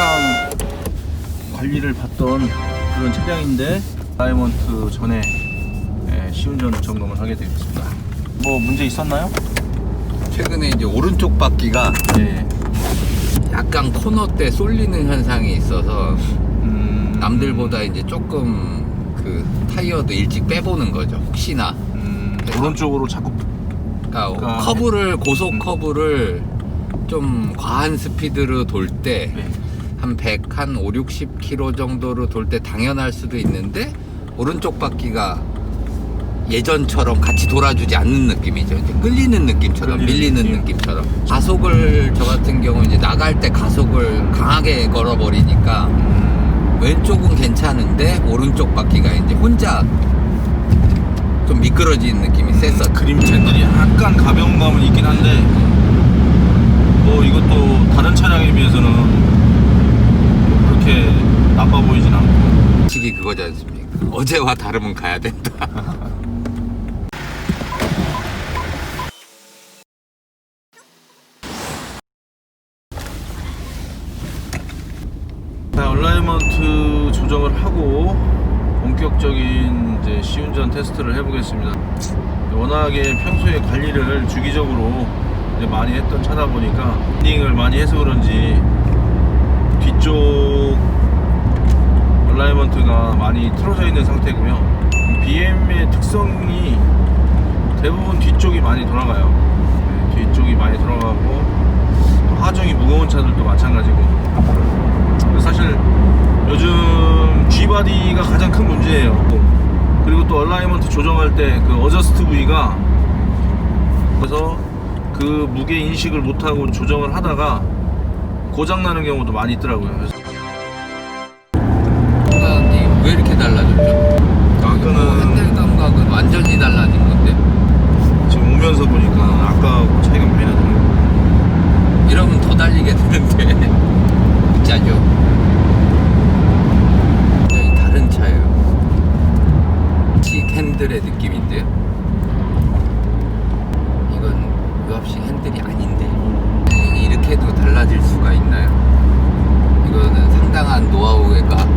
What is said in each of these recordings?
항상 관리를 받던 그런 차량인데 다이먼트 전에 예, 시운전 점검을 하게 되었습니다. 뭐 문제 있었나요? 최근에 이제 오른쪽 바퀴가 예. 약간 코너 때 쏠리는 현상이 있어서 음, 남들보다 이제 조금 그 타이어도 일찍 빼보는 거죠. 혹시나. 음, 오른쪽으로 자꾸 그러니까 그러니까 커브를 고속 음. 커브를 좀 과한 스피드로 돌때 네. 한 100, 한 5, 60km 정도로 돌 때 당연할 수도 있는데 오른쪽 바퀴가 예전처럼 같이 돌아주지 않는 느낌이죠. 이제 끌리는 느낌처럼 끌리는 밀리는 느낌. 느낌처럼 가속을 저 같은 경우 이제 나갈 때 가속을 강하게 걸어버리니까 왼쪽은 괜찮은데 오른쪽 바퀴가 이제 혼자 좀 미끄러지는 느낌이 셌었죠. 그림체들이 약간 가벼운 감은 있긴 한데 뭐 이것도 다른 차량에 비해서는 나빠 보이진 않고 솔직히 그거지 않습니까? 어제와 다름은 가야 된다. 자, 얼라이먼트 조정을 하고 본격적인 이제 시운전 테스트를 해보겠습니다. 워낙에 평소에 관리를 주기적으로 이제 많이 했던 차다 보니까 링을 많이 해서 그런지 뒤쪽 얼라이먼트가 많이 틀어져 있는 상태고요. BM의 특성이 대부분 뒤쪽이 많이 돌아가요. 네, 뒤쪽이 많이 돌아가고 또 하중이 무거운 차들도 마찬가지고 사실 요즘 G바디가 가장 큰 문제예요. 그리고 또 얼라이먼트 조정할 때 그 어저스트 부위가 그래서 그 무게 인식을 못하고 조정을 하다가 고장 나는 경우도 많이 있더라고요. 핸들의 느낌인데요. 이건 유압식 핸들이 아닌데 이렇게도 달라질 수가 있나요? 이거는 상당한 노하우가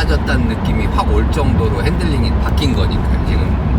달라졌다는 느낌이 확 올 정도로 핸들링이 바뀐 거니까요, 지금.